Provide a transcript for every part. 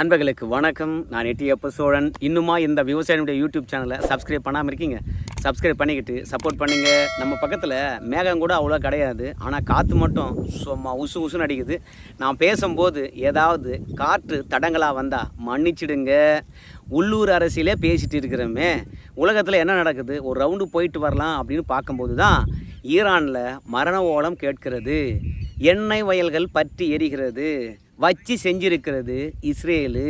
நண்பர்களுக்கு வணக்கம். நான் எட்டியப்ப சோழன் இன்னுமா இந்த விவசாயினுடைய யூடியூப் சேனலை சப்ஸ்கிரைப் பண்ணாமல் இருக்கீங்க? சப்ஸ்கிரைப் பண்ணிக்கிட்டு சப்போர்ட் பண்ணுங்க. நம்ம பக்கத்தில் மேகம் கூட அவ்வளோ கிடையாது. ஆனால் காற்று மட்டும் சும்மா உசு உசுன்னு அடிக்குது. நான் பேசும்போது ஏதாவது காற்று தடங்களாக வந்தால் மன்னிச்சிடுங்க. உள்ளூர் அரசியலே பேசிட்டு இருக்கிறோமே. உலகத்தில் என்ன நடக்குது? ஒரு ரவுண்டு போயிட்டு வரலாம் அப்படின்னு பார்க்கும்போது தான் ஈரானில் மரண ஓலம் கேட்கிறது. எண்ணெய் வயல்கள் பற்றி எரிகிறது. வச்சு செஞ்சிருக்கிறது இஸ்ரேலு.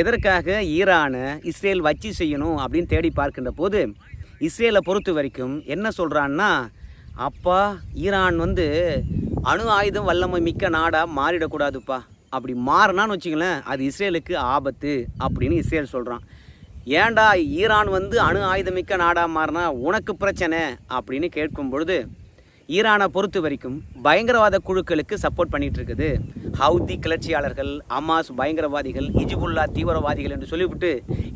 எதற்காக ஈரானை இஸ்ரேல் வச்சு செய்யணும் அப்படின்னு தேடி பார்க்கின்ற போது இஸ்ரேலை பொறுத்த வரைக்கும் என்ன சொல்கிறான்னா அப்பா ஈரான் வந்து அணு ஆயுதம் வல்லமை மிக்க நாடாக மாறிடக்கூடாதுப்பா. அப்படி மாறினான்னு வச்சுங்களேன் அது இஸ்ரேலுக்கு ஆபத்து அப்படின்னு இஸ்ரேல் சொல்கிறான் ஏன்டா ஈரான் வந்து அணு ஆயுதமிக்க நாடாக மாறினா உனக்கு பிரச்சனை? அப்படின்னு கேட்கும் பொழுது ஈரானை பொறுத்த வரைக்கும் பயங்கரவாத குழுக்களுக்கு சப்போர்ட் பண்ணிகிட்டு இருக்குது. ஹவுதி கிளர்ச்சியாளர்கள் அமாஸ் பயங்கரவாதிகள் இஜிபுல்லா தீவிரவாதிகள் என்று சொல்லிவிட்டு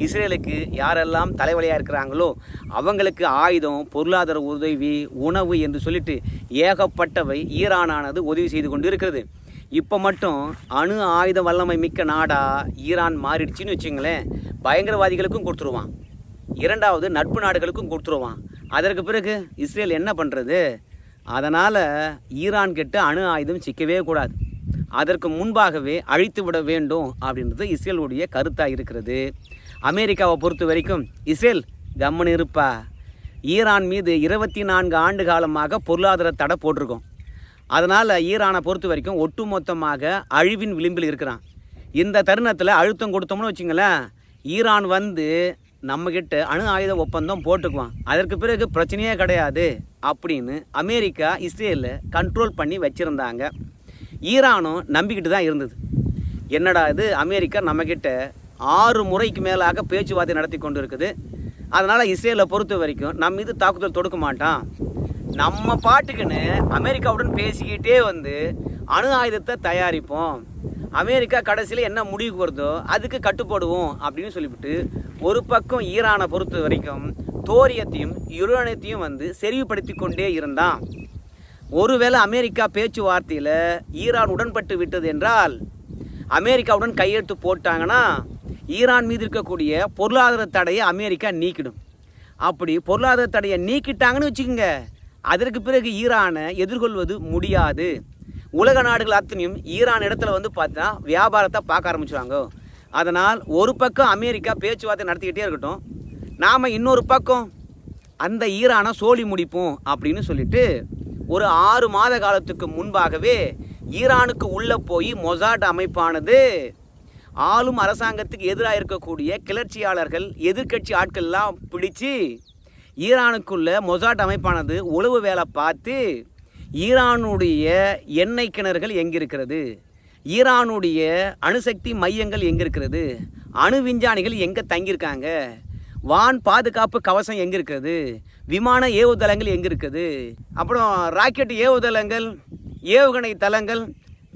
இஸ்ரேலுக்கு யாரெல்லாம் தலைவலியாக இருக்கிறாங்களோ அவங்களுக்கு ஆயுதம் பொருளாதார உதவி உணவு என்று சொல்லிட்டு ஏகப்பட்டவை ஈரானானது உதவி செய்து கொண்டு இருக்கிறது இப்போ மட்டும் அணு ஆயுத வல்லமை மிக்க நாடாக ஈரான் மாறிடுச்சின்னு வச்சுங்களேன் பயங்கரவாதிகளுக்கும் கொடுத்துருவான். இரண்டாவது நட்பு நாடுகளுக்கும் கொடுத்துருவான். அதற்கு பிறகு இஸ்ரேல் என்ன பண்ணுறது அதனால் ஈரான் கிட்ட அணு ஆயுதம் சிக்கவே கூடாது. அதற்கு முன்பாகவே அழித்து விட வேண்டும் அப்படின்றது இஸ்ரேலுடைய கருத்தாக இருக்கிறது. அமெரிக்காவை பொறுத்த வரைக்கும் இஸ்ரேல் கம்மன் இருப்பா. ஈரான் மீது இருபத்தி நான்கு ஆண்டு காலமாக பொருளாதார தடை போட்டிருக்கோம். அதனால் ஈரானை பொறுத்த வரைக்கும் ஒட்டுமொத்தமாக அழிவின் விளிம்பில் இருக்கிறான். இந்த தருணத்தில் அழுத்தம் கொடுத்தோம்னு வச்சுங்களேன் ஈரான் வந்து நம்மக்கிட்ட அணு ஆயுத ஒப்பந்தம் போட்டுக்குவான். அதற்கு பிறகு பிரச்சனையே கிடையாது அப்படின்னு அமெரிக்கா இஸ்ரேலில் கண்ட்ரோல் பண்ணி வச்சுருந்தாங்க. ஈரானும் நம்பிக்கிட்டு தான் இருந்தது. என்னடா இது? அமெரிக்கா நம்மக்கிட்ட ஆறு முறைக்கு மேலாக பேச்சுவார்த்தை நடத்தி கொண்டு இருக்குது அதனால் இஸ்ரேலை பொறுத்த வரைக்கும் நம்ம மீது தாக்குதல் தொடுக்க மாட்டான். நம்ம பாட்டுக்குன்னு அமெரிக்காவுடன் பேசிக்கிட்டே வந்து அணு ஆயுதத்தை தயாரிப்போம். அமெரிக்கா கடைசியில் என்ன முடிவுக்கு வருதோ அதுக்கு கட்டுப்படுவோம் அப்படின்னு சொல்லிவிட்டு ஒரு பக்கம் ஈரானை பொறுத்த வரைக்கும் தோரியத்தையும் யுரேனியத்தையும் வந்து செறிவுபடுத்தி கொண்டே இருந்தான். ஒருவேளை அமெரிக்கா பேச்சுவார்த்தையில் ஈரான் உடன்பட்டு விட்டது என்றால் அமெரிக்காவுடன் கையெழுத்து போட்டாங்கன்னா ஈரான் மீது இருக்கக்கூடிய பொருளாதார தடையை அமெரிக்கா நீக்கிடும். அப்படி பொருளாதார தடையை நீக்கிட்டாங்கன்னு வச்சுக்கோங்க அதற்கு பிறகு ஈரானை எதிர்கொள்வது முடியாது. உலக நாடுகள் அத்தனையும் ஈரான் இடத்துல வந்து பார்த்தா வியாபாரத்தை பார்க்க ஆரம்பிச்சுவாங்க அதனால் ஒரு பக்கம் அமெரிக்கா பேச்சுவார்த்தை நடத்திக்கிட்டே இருக்கட்டும். நாம் இன்னொரு பக்கம் அந்த ஈரானை சோழி முடிப்போம் அப்படின்னு சொல்லிட்டு ஒரு ஆறு மாத காலத்துக்கு முன்பாகவே ஈரானுக்கு உள்ளே போய் மொசாட் அமைப்பானது. ஆளும் அரசாங்கத்துக்கு எதிராக இருக்கக்கூடிய கிளர்ச்சியாளர்கள் எதிர்க்கட்சி ஆட்கள்லாம் பிடிச்சு ஈரானுக்குள்ள மொசாட் அமைப்பானது உளவு வேலை பார்த்து ஈரானுடைய எண்ணெய் கிணறுகள் எங்கிருக்கிறது? ஈரானுடைய அணுசக்தி மையங்கள் எங்கே இருக்கிறது அணு விஞ்ஞானிகள் எங்கே தங்கியிருக்காங்க? வான் பாதுகாப்பு கவசம் எங்கே இருக்கிறது விமான ஏவுதளங்கள் எங்கே இருக்குது? அப்புறம் ராக்கெட் ஏவுதளங்கள் ஏவுகணை தளங்கள்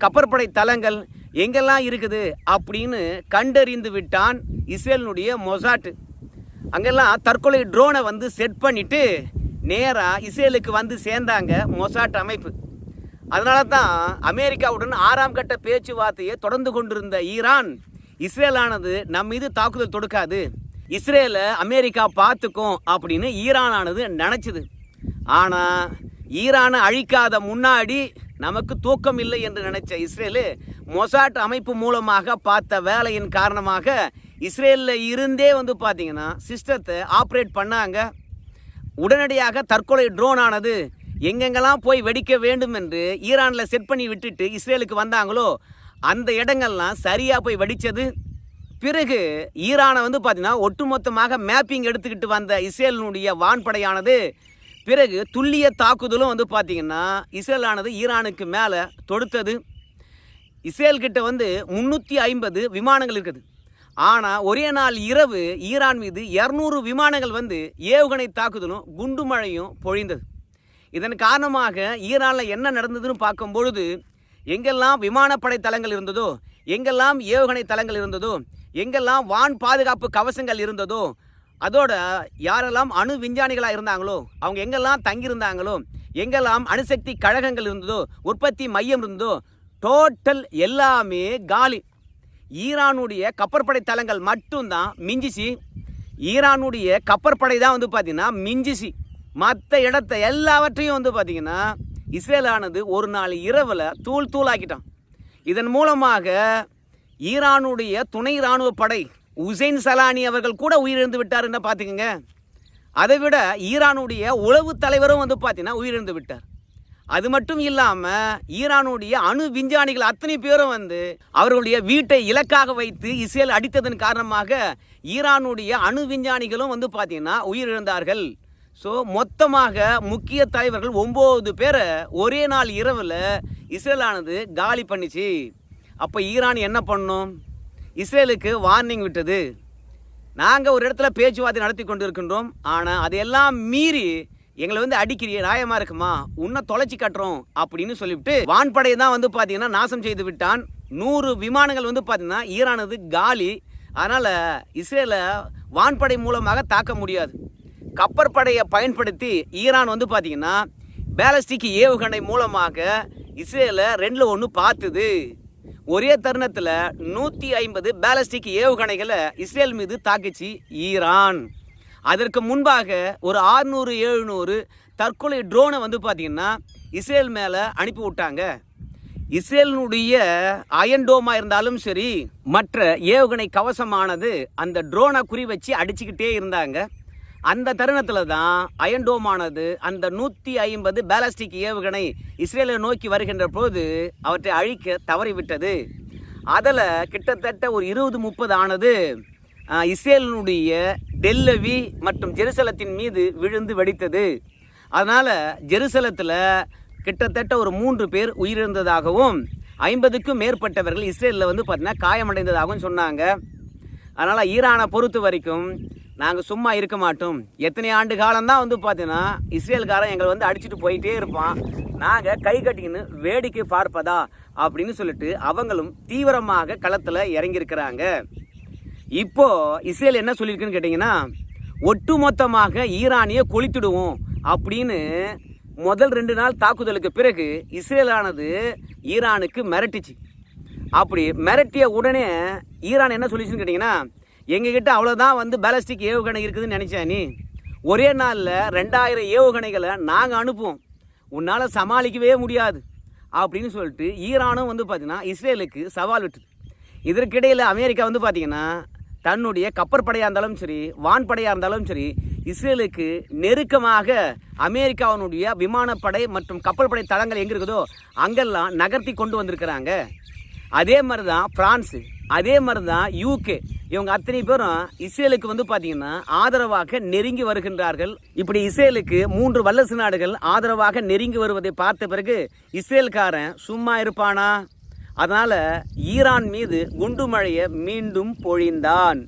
கப்பற்படை தளங்கள் எங்கெல்லாம் இருக்குது அப்படின்னு கண்டறிந்து விட்டான் இஸ்ரேலினுடைய மொசாட்டு. அங்கெல்லாம் தற்கொலை ட்ரோனை வந்து செட் பண்ணிவிட்டு நேராக இஸ்ரேலுக்கு வந்து சேர்ந்தாங்க மொசாட் அமைப்பு. அதனால தான் அமெரிக்காவுடன் ஆறாம் கட்ட பேச்சுவார்த்தையை தொடர்ந்து கொண்டிருந்த ஈரான் இஸ்ரேலானது நம் மீது தாக்குதல் தொடுக்காது. இஸ்ரேலை அமெரிக்கா பார்த்துக்கும் அப்படின்னு ஈரானானது நினச்சிது. ஆனால் ஈரானை அழிக்காத முன்னாடி நமக்கு தூக்கம் இல்லை என்று நினைச்ச இஸ்ரேலு மொசாட் அமைப்பு மூலமாக பார்த்த வேலையின் காரணமாக இஸ்ரேலில் இருந்தே வந்து பார்த்தீங்கன்னா சிஸ்டத்தை ஆப்ரேட் பண்ணாங்க. உடனடியாக தற்கொலை ட்ரோன் ஆனது எங்கெங்கெல்லாம் போய் வெடிக்க வேண்டும் என்று ஈரானில் செட் பண்ணி விட்டுட்டு இஸ்ரேலுக்கு வந்தாங்களோ அந்த இடங்கள்லாம் சரியாக போய் வெடித்தது பிறகு ஈரானை வந்து பார்த்தீங்கன்னா ஒட்டுமொத்தமாக மேப்பிங் எடுத்துக்கிட்டு வந்த இஸ்ரேலினுடைய வான்படையானது பிறகு துல்லிய தாக்குதலும் வந்து பார்த்தீங்கன்னா இஸ்ரேலானது ஈரானுக்கு மேலே தொடுத்தது. இஸ்ரேல்கிட்ட வந்து முந்நூற்றி ஐம்பது விமானங்கள் இருக்குது. ஆனால் ஒரே நாள் இரவு ஈரான் மீது இரநூறு விமானங்கள் வந்து ஏவுகணை தாக்குதலும் குண்டு மழையும் பொழிந்தது. இதன் காரணமாக ஈரானில் என்ன நடந்ததுன்னு பார்க்கும் பொழுது எங்கெல்லாம் விமானப்படை தளங்கள் இருந்ததோ எங்கெல்லாம் ஏவுகணை தளங்கள் இருந்ததோ எங்கெல்லாம் வான் பாதுகாப்பு கவசங்கள் இருந்ததோ அதோட யாரெல்லாம் அணு விஞ்ஞானிகளாக இருந்தாங்களோ அவங்க எங்கெல்லாம் தங்கியிருந்தாங்களோ எங்கெல்லாம் அணுசக்தி கழகங்கள் இருந்ததோ உற்பத்தி மையம் இருந்ததோ டோட்டல் எல்லாமே காலி. ஈரானுடைய கப்பற்படை தளங்கள் மட்டும்தான் மிஞ்சிச்சு. ஈரானுடைய கப்பற்படை தான் வந்து பார்த்திங்கன்னா மிஞ்சிச்சு. மற்ற இடத்த எல்லாவற்றையும் வந்து பார்த்திங்கன்னா இஸ்ரேலானது ஒரு நாள் இரவில் தூள் தூளாக்கிட்டான். இதன் மூலமாக ஈரானுடைய துணை இராணுவ படை உசைன் சலானி அவர்கள் கூட உயிரிழந்து விட்டாருன்னு பார்த்துக்கோங்க? அதை விட ஈரானுடைய உளவு தலைவரும் வந்து பார்த்தீங்கன்னா உயிரிழந்து விட்டார். அது மட்டும் இல்லாமல் ஈரானுடைய அணு விஞ்ஞானிகள் அத்தனை பேரும் வந்து அவர்களுடைய வீட்டை இலக்காக வைத்து இஸ்ரேல் அடித்ததன் காரணமாக ஈரானுடைய அணு விஞ்ஞானிகளும் வந்து பார்த்தீங்கன்னா உயிரிழந்தார்கள். ஸோ மொத்தமாக முக்கிய தலைவர்கள் ஒம்பது பேரை ஒரே நாள் இரவில் இஸ்ரேலானது காலி பண்ணிச்சு. அப்போ ஈரான் என்ன பண்ணும்? இஸ்ரேலுக்கு வார்னிங் விட்டது. நாங்கள் ஒரு இடத்துல பேச்சுவார்த்தை நடத்தி கொண்டு இருக்கின்றோம் ஆனால் அதையெல்லாம் மீறி எங்களை வந்து அடிக்கிறிய நியாயமாக இருக்குமா? உன்னை தொலைச்சி கட்டுறோம் அப்படின்னு சொல்லிவிட்டு வான்படையை தான் வந்து பார்த்தீங்கன்னா நாசம் செய்து விட்டான். நூறு விமானங்கள் வந்து பார்த்தீங்கன்னா ஈரானது காலி. அதனால் இஸ்ரேலை வான்படை மூலமாக தாக்க முடியாது. கப்பற்படையை பயன்படுத்தி ஈரான் வந்து பார்த்தீங்கன்னா பேலஸ்டிக் ஏவுகணை மூலமாக இஸ்ரேலை ரெண்டில் ஒன்று பார்த்துது ஒரே தருணத்தில் நூற்றி ஐம்பது பேலஸ்டிக் ஏவுகணைகளை இஸ்ரேல் மீது தாக்குச்சு ஈரான். அதற்கு முன்பாக ஒரு ஆறுநூறு எழுநூறு தற்கொலை ட்ரோனை வந்து பார்த்திங்கன்னா இஸ்ரேல் மேலே அனுப்பி விட்டாங்க. இஸ்ரேலினுடைய அயன்டோமாக இருந்தாலும் சரி மற்ற ஏவுகணை கவசமானது அந்த ட்ரோனை குறி வச்சு அடிச்சுக்கிட்டே இருந்தாங்க. அந்த தருணத்தில் தான் அயன்டோமானது அந்த நூற்றி ஐம்பது பேலஸ்டிக் ஏவுகணை இஸ்ரேலை நோக்கி வருகின்ற போது அவற்றை அழிக்க தவறிவிட்டது. அதில் கிட்டத்தட்ட ஒரு இருபது முப்பது ஆனது இஸ்ரேலினுடைய டெல்லவி மற்றும் ஜெருசலத்தின் மீது விழுந்து வெடித்தது. அதனால் ஜெருசலத்தில் கிட்டத்தட்ட ஒரு மூன்று பேர் உயிரிழந்ததாகவும் ஐம்பதுக்கும் மேற்பட்டவர்கள் இஸ்ரேலில் வந்து பார்த்தீங்கன்னா காயமடைந்ததாகவும் சொன்னாங்க. அதனால் ஈரானை பொறுத்த வரைக்கும் நாங்கள் சும்மா இருக்க மாட்டோம். எத்தனை ஆண்டு காலம்தான் வந்து பார்த்தீங்கன்னா இஸ்ரேல்காரன் எங்களை வந்து அடிச்சுட்டு போயிட்டே இருப்பான். நாங்கள் கை கட்டிக்கின்னு வேடிக்கை பார்ப்பதா அப்படின்னு சொல்லிட்டு அவங்களும் தீவிரமாக களத்தில் இறங்கியிருக்கிறாங்க. இப்போது இஸ்ரேல் என்ன சொல்லியிருக்குன்னு கேட்டிங்கன்னா ஒட்டுமொத்தமாக ஈரானியை கொளுத்திடுவோம் அப்படின்னு முதல் ரெண்டு நாள் தாக்குதலுக்கு பிறகு இஸ்ரேலானது ஈரானுக்கு மிரட்டுச்சு. அப்படி மிரட்டிய உடனே ஈரான் என்ன சொல்லிச்சுன்னு கேட்டிங்கன்னா எங்ககிட்ட அவ்வளோதான் வந்து பேலஸ்டிக் ஏவுகணை இருக்குதுன்னு நினச்சா நீ. ஒரே நாளில் ரெண்டாயிரம் ஏவுகணைகளை நாங்கள் அனுப்புவோம். உன்னால் சமாளிக்கவே முடியாது. அப்படின்னு சொல்லிட்டு ஈரானும் வந்து பார்த்திங்கன்னா இஸ்ரேலுக்கு சவால் விட்டுது. இதற்கிடையில் அமெரிக்கா வந்து பார்த்திங்கன்னா தன்னுடைய கப்பற்படையாக இருந்தாலும் சரி வான்படையாக இருந்தாலும் சரி இஸ்ரேலுக்கு நெருக்கமாக அமெரிக்காவினுடைய விமானப்படை மற்றும் கப்பல் படை தளங்கள் எங்கே இருக்குதோ அங்கெல்லாம் நகர்த்தி கொண்டு வந்திருக்கிறாங்க. அதே மாதிரி தான் ஃப்ரான்ஸு அதே மாதிரி தான் யூகே இவங்க அத்தனை பேரும் இஸ்ரேலுக்கு வந்து பார்த்தீங்கன்னா ஆதரவாக நெருங்கி வருகின்றார்கள். இப்படி இஸ்ரேலுக்கு மூன்று வல்லரசு நாடுகள் ஆதரவாக நெருங்கி வருவதை பார்த்த பிறகு இஸ்ரேல்காரன் சும்மா இருப்பானா? அதனால் ஈரான் மீது குண்டு மழையை மீண்டும் பொழிந்தான்.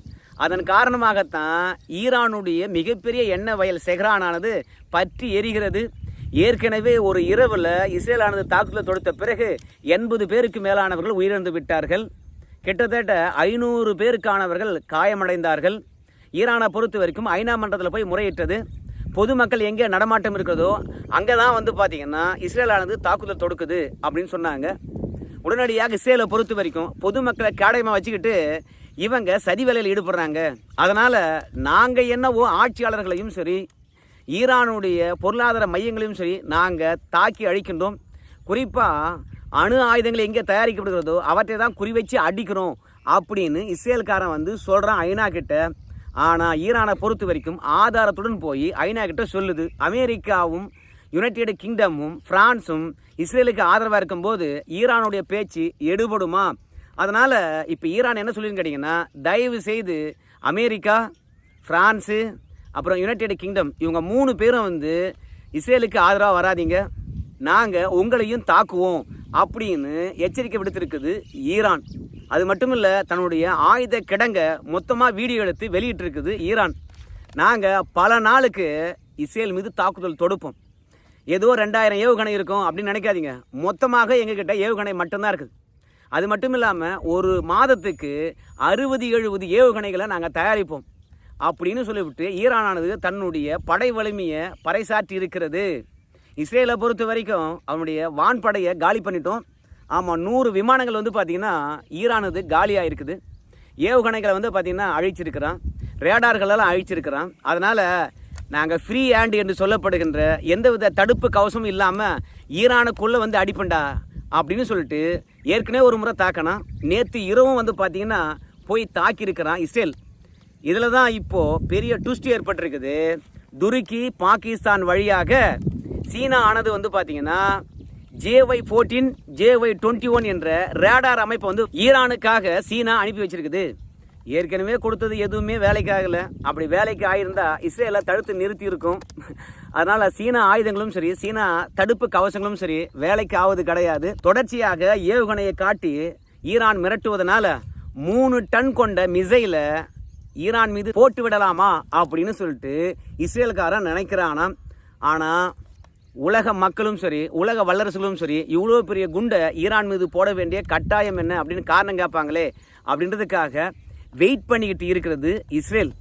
அதன் காரணமாகத்தான் ஈரானுடைய மிகப்பெரிய எண்ணெய் வயல் செஹ்ரானானது பற்றி எரிகிறது. ஏற்கனவே ஒரு இரவில் இஸ்ரேலானது தாக்குதல் தொடுத்த பிறகு எண்பது பேருக்கு மேலானவர்கள் உயிரிழந்து விட்டார்கள். கிட்டத்தட்ட ஐநூறு பேருக்கானவர்கள் காயமடைந்தார்கள். ஈரானை பொறுத்த வரைக்கும் ஐநா மன்றத்தில் போய் முறையிட்டது. பொதுமக்கள் எங்கே நடமாட்டம் இருக்கிறதோ அங்கே தான் வந்து பார்த்திங்கன்னா இஸ்ரேலானது தாக்குதல் தொடுக்குது அப்படின்னு சொன்னாங்க. உடனடியாக இஸ்ரேலை பொறுத்த வரைக்கும் பொதுமக்களை கேடயமாக வச்சுக்கிட்டு இவங்க சதி வேலையில் ஈடுபடுறாங்க. அதனால் நாங்கள் என்னவோ ஆட்சியாளர்களையும் சரி ஈரானுடைய பொருளாதார மையங்களையும் சரி நாங்கள் தாக்கி அழிக்கின்றோம். குறிப்பாக அணு ஆயுதங்கள் எங்கே தயாரிக்கப்படுகிறதோ அவற்றை தான் குறி வச்சு அடிக்கிறோம் அப்படின்னு இஸ்ரேல்காரன் வந்து சொல்கிறான் ஐநா கிட்ட. ஆனால் ஈரானை பொறுத்த வரைக்கும் ஆதாரத்துடன் போய் ஐநா கிட்ட சொல்லுது. அமெரிக்காவும் யுனைடெட் கிங்டமும் ஃப்ரான்ஸும் இஸ்ரேலுக்கு ஆதரவாக இருக்கும்போது ஈரானுடைய பேச்சு எடுபடுமா? அதனால் இப்போ ஈரான் என்ன சொல்லின்னு கேட்டிங்கன்னா தயவு செய்து அமெரிக்கா ஃப்ரான்ஸு அப்புறம் யுனைடெட் கிங்டம் இவங்க மூணு பேரும் வந்து இஸ்ரேலுக்கு ஆதரவாக வராதீங்க. நாங்கள் உங்களையும் தாக்குவோம். அப்படின்னு எச்சரிக்கை விடுத்திருக்குது ஈரான். அது மட்டும் இல்லை தன்னுடைய ஆயுத கிடங்க மொத்தமாக வீடியோ எடுத்து வெளியிட்டிருக்குது ஈரான். நாங்கள் பல நாளுக்கு இஸ்ரேல் மீது தாக்குதல் தொடுப்போம். ஏதோ ரெண்டாயிரம் ஏவுகணை இருக்கும் அப்படின்னு நினைக்காதீங்க. மொத்தமாக எங்ககிட்ட ஏவுகணை மட்டும்தான் இருக்குது. அது மட்டும் இல்லாமல் ஒரு மாதத்துக்கு அறுபது எழுபது ஏவுகணைகளை நாங்கள் தயாரிப்போம். அப்படின்னு சொல்லிவிட்டு ஈரானானது தன்னுடைய படை வலிமையை பறைசாற்றி இருக்கிறது. இஸ்ரேலை பொறுத்த வரைக்கும் அவனுடைய வான்படையை காலி பண்ணிட்டோம். ஆமாம் நூறு விமானங்கள் வந்து பார்த்திங்கன்னா ஈரானது காலியாக இருக்குது ஏவுகணைகளை வந்து பார்த்திங்கன்னா அழிச்சிருக்கிறான். ரேடார்களெல்லாம் அழிச்சிருக்கிறான். அதனால் நாங்கள் ஃப்ரீ ஹேண்ட் என்று சொல்லப்படுகின்ற எந்தவித தடுப்பு கவசமும் இல்லாமல் ஈரானுக்குள்ளே வந்து அடிப்பண்டா அப்படின்னு சொல்லிட்டு ஏற்கனவே ஒரு முறை தாக்கினான். நேற்று இரவும் வந்து பார்த்திங்கன்னா போய் தாக்கியிருக்கிறான் இஸ்ரேல். இதில் தான் இப்போது பெரிய ட்விஸ்ட் ஏற்பட்டிருக்குது. துருக்கி பாகிஸ்தான் வழியாக சீனா ஆனது வந்து பார்த்தீங்கன்னா JY fourteen JY twenty one என்ற ரேடார் அமைப்பை வந்து ஈரானுக்காக சீனா அனுப்பி வச்சிருக்குது. ஏற்கனவே கொடுத்தது எதுவுமே வேலைக்கு ஆகலை அப்படி வேலைக்கு ஆயிருந்தா இஸ்ரேலை தடுத்து நிறுத்தி இருக்கும். அதனால சீனா ஆயுதங்களும் சரி சீனா தடுப்பு கவசங்களும் சரி வேலைக்கு ஆவது கிடையாது. தொடர்ச்சியாக ஏவுகணையை காட்டி ஈரான் மிரட்டுவதனால மூணு டன் கொண்ட மிசைலை ஈரான் மீது போட்டு விடலாமா அப்படின்னு சொல்லிட்டு இஸ்ரேல்காரன் நினைக்கிறானாம். ஆனால் உலக மக்களும் சரி உலக வல்லரசுகளும் சரி இவ்வளோ பெரிய குண்டை ஈரான் மீது போட வேண்டிய கட்டாயம் என்ன அப்படின்னு காரணம் கேட்பாங்களே அப்படின்றதுக்காக வெயிட் பண்ணிக்கிட்டு இருக்கிறது இஸ்ரேல்.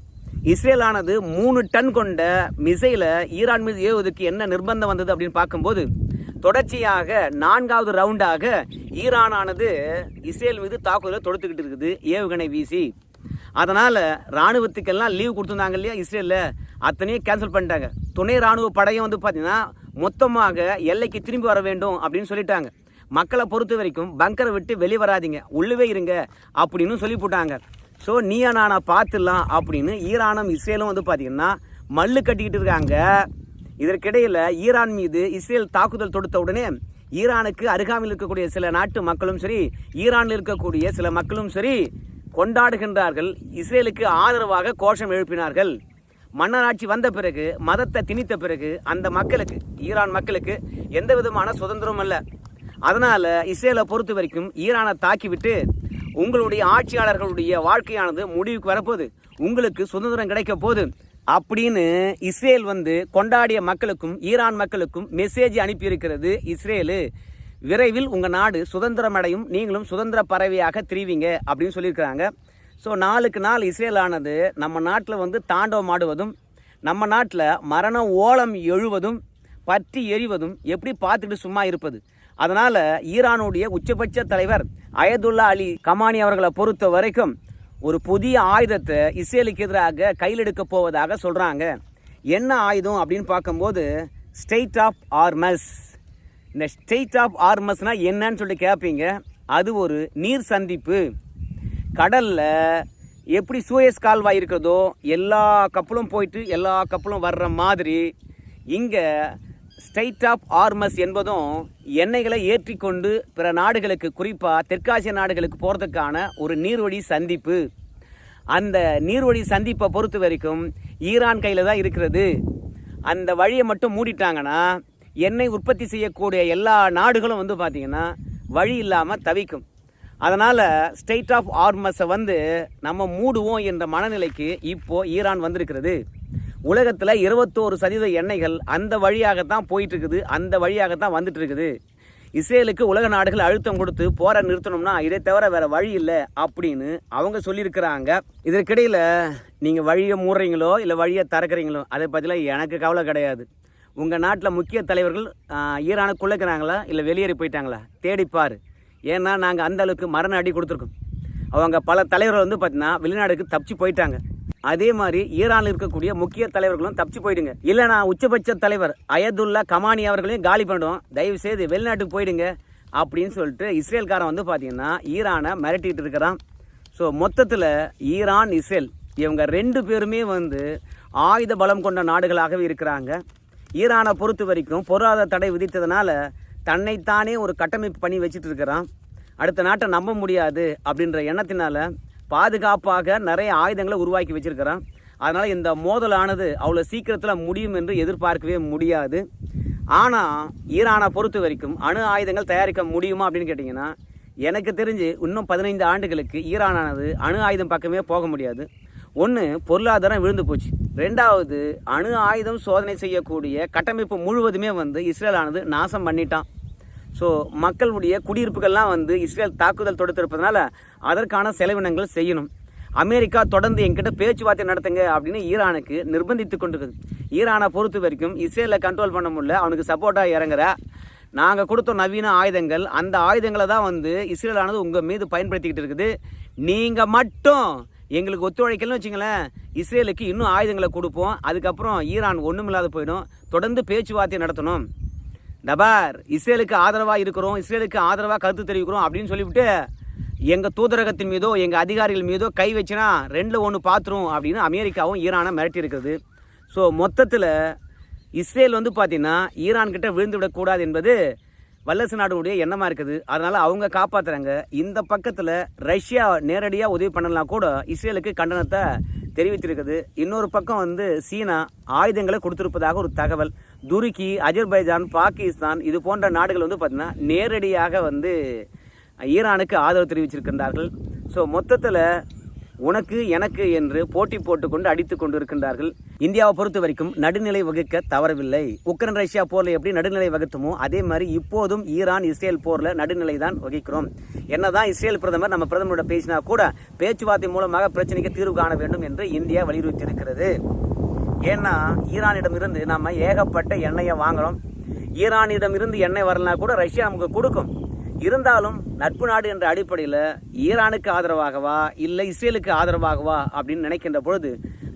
இஸ்ரேலானது மூணு டன் கொண்ட மிசைலை ஈரான் மீது ஏவுவதற்கு என்ன நிர்பந்தம் வந்தது அப்படின்னு பார்க்கும்போது தொடர்ச்சியாக நான்காவது ரவுண்டாக ஈரானானது இஸ்ரேல் மீது தாக்குதலை தொடுத்துக்கிட்டு இருக்குது ஏவுகணை வீசி. அதனால் இராணுவத்துக்கெல்லாம் லீவ் கொடுத்துருந்தாங்க இல்லையா இஸ்ரேலில்? அத்தனையும் கேன்சல் பண்ணிட்டாங்க. துணை இராணுவ படையும் வந்து பார்த்திங்கன்னா மொத்தமாக எல்லைக்கு திரும்பி வர வேண்டும் அப்படின்னு சொல்லிட்டாங்க. மக்களை பொறுத்த வரைக்கும் பங்கரை விட்டு வெளியே வராதீங்க. உள்ளவே இருங்க அப்படின்னு சொல்லி போட்டாங்க. ஸோ நீயா நானா பார்த்துடலாம் அப்படின்னு ஈரானும் இஸ்ரேலும் வந்து பார்த்தீங்கன்னா மல்லு கட்டிக்கிட்டு இருக்காங்க. இதற்கிடையில் ஈரான் மீது இஸ்ரேல் தாக்குதல் தொடுத்த உடனே ஈரானுக்கு அருகாமையில் இருக்கக்கூடிய சில நாட்டு மக்களும் சரி ஈரானில் இருக்கக்கூடிய சில மக்களும் சரி கொண்டாடுகின்றார்கள். இஸ்ரேலுக்கு ஆதரவாக கோஷம் எழுப்பினார்கள். மன்னராட்சி வந்த பிறகு மதத்தை திணித்த பிறகு அந்த மக்களுக்கு ஈரான் மக்களுக்கு எந்த விதமான சுதந்திரமும் அல்ல அதனால் இஸ்ரேலை பொறுத்த வரைக்கும் ஈரானை தாக்கிவிட்டு உங்களுடைய ஆட்சியாளர்களுடைய வாழ்க்கையானது முடிவுக்கு வரப்போகுது. உங்களுக்கு சுதந்திரம் கிடைக்க போகுது. அப்படின்னு இஸ்ரேல் வந்து கொண்டாடிய மக்களுக்கும் ஈரான் மக்களுக்கும் மெசேஜ் அனுப்பியிருக்கிறது இஸ்ரேலு. விரைவில் உங்கள் நாடு சுதந்திரம் அடையும் நீங்களும் சுதந்திர பறவையாக திரிவீங்க அப்படின்னு சொல்லியிருக்கிறாங்க. ஸோ நாளுக்கு நாள் இஸ்ரேல் ஆனது நம்ம நாட்டில் வந்து தாண்டவம் ஆடுவதும் நம்ம நாட்டில் மரண ஓலம் எழுவதும் பற்றி எறிவதும் எப்படி பார்த்துக்கிட்டு சும்மா இருப்பது? அதனால் ஈரானுடைய உச்சபட்ச தலைவர் அயதுல்லா அலி கமானி அவர்களை பொறுத்த வரைக்கும் ஒரு புதிய ஆயுதத்தை இஸ்ரேலுக்கு எதிராக கையில் எடுக்க போவதாக சொல்கிறாங்க என்ன ஆயுதம் அப்படின்னு பார்க்கும்போது ஸ்டேட் ஆஃப் ஆர்மஸ் இந்த ஸ்டேட் ஆஃப் ஆர்மஸ்னால் என்னன்னு சொல்லி கேட்பீங்க அது ஒரு நீர் சந்திப்பு. கடலில் எப்படி சூயஸ் கால்வாய் இருக்கிறதோ எல்லா கப்பலும் போயிட்டு எல்லா கப்பலும் வர்ற மாதிரி இங்கே ஸ்டைட் ஆஃப் ஆர்மஸ் என்பதும் எண்ணெய்களை ஏற்றிக்கொண்டு பிற நாடுகளுக்கு குறிப்பாக தெற்காசிய நாடுகளுக்கு போகிறதுக்கான ஒரு நீர்வழி சந்திப்பு. அந்த நீர்வழி சந்திப்பை பொறுத்த வரைக்கும் ஈரான் கையில் தான் இருக்கிறது. அந்த வழியை மட்டும் மூடிட்டாங்கன்னா எண்ணெய் உற்பத்தி செய்யக்கூடிய எல்லா நாடுகளும் வந்து பார்த்திங்கன்னா வழி இல்லாமல் தவிக்கும். அதனால் ஸ்டேட் ஆஃப் ஆர்மஸை வந்து நம்ம மூடுவோம் என்ற மனநிலைக்கு இப்போது ஈரான் வந்திருக்கிறது. உலகத்தில் இருபத்தோரு சதவீத எண்ணெய்கள் அந்த வழியாகத்தான் போயிட்டுருக்குது அந்த வழியாகத்தான் வந்துட்டு இருக்குது இஸ்ரேலுக்கு உலக நாடுகள் அழுத்தம் கொடுத்து போரை நிறுத்தணும்னா இதை தவிர வேறு வழி இல்லை அப்படின்னு அவங்க சொல்லியிருக்கிறாங்க. இதற்கிடையில் நீங்கள் வழியை மூடுறீங்களோ இல்லை வழியை திறக்கிறீங்களோ அதை பற்றிலாம் எனக்கு கவலை கிடையாது. உங்கள் நாட்டில் முக்கிய தலைவர்கள் ஈரானுக்குள்ளே இருக்கிறாங்களா இல்லை வெளியேறி போயிட்டாங்களா? தேடிப்பார் ஏன்னா நாங்கள் அந்த அளவுக்கு மரண அடி கொடுத்துருக்கோம். அவங்க பல தலைவர்கள் வந்து பார்த்தீங்கன்னா வெளிநாடுக்கு தப்பிச்சு போயிட்டாங்க. அதே மாதிரி ஈரானில் இருக்கக்கூடிய முக்கிய தலைவர்களும் தப்பிச்சு போயிடுங்க. இல்லைனா உச்சபட்ச தலைவர் அயதுல்லா கமானி அவர்களையும் காலி பண்ணிடுவோம் தயவு செய்து வெளிநாட்டுக்கு போயிடுங்க அப்படின்னு சொல்லிட்டு இஸ்ரேல்காரன் வந்து பார்த்தீங்கன்னா ஈரானை மிரட்டிகிட்டு இருக்கிறான். ஸோ மொத்தத்தில் ஈரான் இஸ்ரேல் இவங்க ரெண்டு பேருமே வந்து ஆயுத பலம் கொண்ட நாடுகளாகவே இருக்கிறாங்க. ஈரானை பொறுத்த வரைக்கும் பொருளாதார தடை விதித்ததுனால தன்னைத்தானே ஒரு கட்டமைப்பு பண்ணி வச்சுட்டு இருக்கிறான் அடுத்த நாட்டை நம்ப முடியாது அப்படின்ற எண்ணத்தினால பாதுகாப்பாக நிறைய ஆயுதங்களை உருவாக்கி வச்சிருக்கிறான். அதனால் இந்த மோதலானது அவ்வளோ சீக்கிரத்தில் முடியும் என்று எதிர்பார்க்கவே முடியாது. ஆனால் ஈரானை பொறுத்த வரைக்கும் அணு ஆயுதங்கள் தயாரிக்க முடியுமா அப்படின்னு கேட்டிங்கன்னா எனக்கு தெரிஞ்சு இன்னும் பதினைந்து ஆண்டுகளுக்கு ஈரானானது அணு ஆயுதம் பக்கமே போக முடியாது. ஒன்று பொருளாதாரம் விழுந்து போச்சு. ரெண்டாவது அணு ஆயுதம் சோதனை செய்யக்கூடிய கட்டமைப்பு முழுவதுமே வந்து இஸ்ரேலானது நாசம் பண்ணிட்டான். ஸோ மக்களுடைய குடியிருப்புகள்லாம் வந்து இஸ்ரேல் தாக்குதல் தொடுத்திருப்பதனால அதற்கான செலவினங்கள் செய்யணும். அமெரிக்கா தொடர்ந்து என்கிட்ட பேச்சுவார்த்தை நடத்துங்க அப்படின்னு ஈரானுக்கு நிர்பந்தித்து கொண்டிருக்குது. ஈரானை பொறுத்த வரைக்கும் இஸ்ரேலை கண்ட்ரோல் பண்ண முடியல. அவனுக்கு சப்போர்ட்டாக இறங்குற. நாங்கள் கொடுத்த நவீன ஆயுதங்கள் அந்த ஆயுதங்களை தான் வந்து இஸ்ரேலானது உங்கள் மீது பயன்படுத்திக்கிட்டு இருக்குது. நீங்கள் மட்டும் எங்களுக்கு ஒத்துழைக்கலன்னு வச்சுங்களேன் இஸ்ரேலுக்கு இன்னும் ஆயுதங்களை கொடுப்போம். அதுக்கப்புறம் ஈரான் ஒன்றுமில்லாத போயிடும். தொடர்ந்து பேச்சுவார்த்தை நடத்தணும். டபார் இஸ்ரேலுக்கு ஆதரவாக இருக்கிறோம் இஸ்ரேலுக்கு ஆதரவாக கருத்து தெரிவிக்கிறோம் அப்படின்னு சொல்லிவிட்டு எங்கள் தூதரகத்தின் மீதோ எங்கள் அதிகாரிகள் மீதோ கை வச்சுனா ரெண்டில் ஒன்று பார்த்துரும் அப்படின்னு அமெரிக்காவும் ஈரானை மிரட்டி இருக்குது. ஸோ மொத்தத்தில் இஸ்ரேல் வந்து பார்த்திங்கன்னா ஈரான்கிட்ட விழுந்து விடக்கூடாது என்பது வல்லரசு நாடுடைய எண்ணமாக இருக்குது. அதனால் அவங்க காப்பாற்றுறாங்க இந்த பக்கத்தில் ரஷ்யா நேரடியாக உதவி பண்ணலாம் கூட இஸ்ரேலுக்கு கண்டனத்தை தெரிவித்திருக்குது. இன்னொரு பக்கம் வந்து சீனா ஆயுதங்களை கொடுத்துருப்பதாக ஒரு தகவல். துருக்கி அஜர்பைஜான் பாகிஸ்தான் இது போன்ற நாடுகள் வந்து பார்த்திங்கன்னா நேரடியாக வந்து ஈரானுக்கு ஆதரவு தெரிவிச்சிருக்கின்றார்கள். ஸோ மொத்தத்தில் உனக்கு எனக்கு என்று போட்டி போட்டுக்கொண்டு அடித்து கொண்டு இருக்கின்றார்கள் இந்தியாவை பொறுத்த வரைக்கும் நடுநிலை வகுக்க தவறவில்லை. உக்ரைன் ரஷ்யா போரில் எப்படி நடுநிலை வகுத்தமோ அதே மாதிரி இப்போதும் ஈரான் இஸ்ரேல் போரில் நடுநிலை தான் வகிக்கிறோம். என்னதான் இஸ்ரேல் பிரதமர் நம்ம பிரதமரோட பேசினா கூட பேச்சுவார்த்தை மூலமாக பிரச்சனைக்கு தீர்வு காண வேண்டும் என்று இந்தியா வலியுறுத்தியிருக்கிறது. ஏன்னா ஈரானிடமிருந்து நம்ம ஏகப்பட்ட எண்ணெயை வாங்குறோம் ஈரானிடமிருந்து எண்ணெய் வரலனா கூட ரஷ்யா நமக்கு கொடுக்கும். இருந்தாலும் நட்பு நாடு என்ற அடிப்படையில் ஈரானுக்கு ஆதரவாகவா இல்லை இஸ்ரேலுக்கு ஆதரவாகவா அப்படின்னு நினைக்கின்ற பொழுது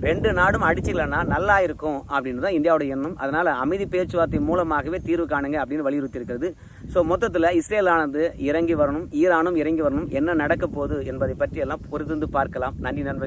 ரெண்டு நாடும் அடிச்சுக்கலன்னா நல்லா இருக்கும் அப்படின்னு தான் இந்தியாவோட எண்ணம். அதனால் அமைதி பேச்சுவார்த்தை மூலமாகவே தீர்வு காணுங்க அப்படின்னு வலியுறுத்தி இருக்கிறது ஸோ மொத்தத்தில் இஸ்ரேலானது இறங்கி வரணும் ஈரானும் இறங்கி வரணும் என்ன நடக்க போகுது என்பதை பற்றி எல்லாம் பொறுத்திருந்து பார்க்கலாம். நன்றி நண்பர்கள்.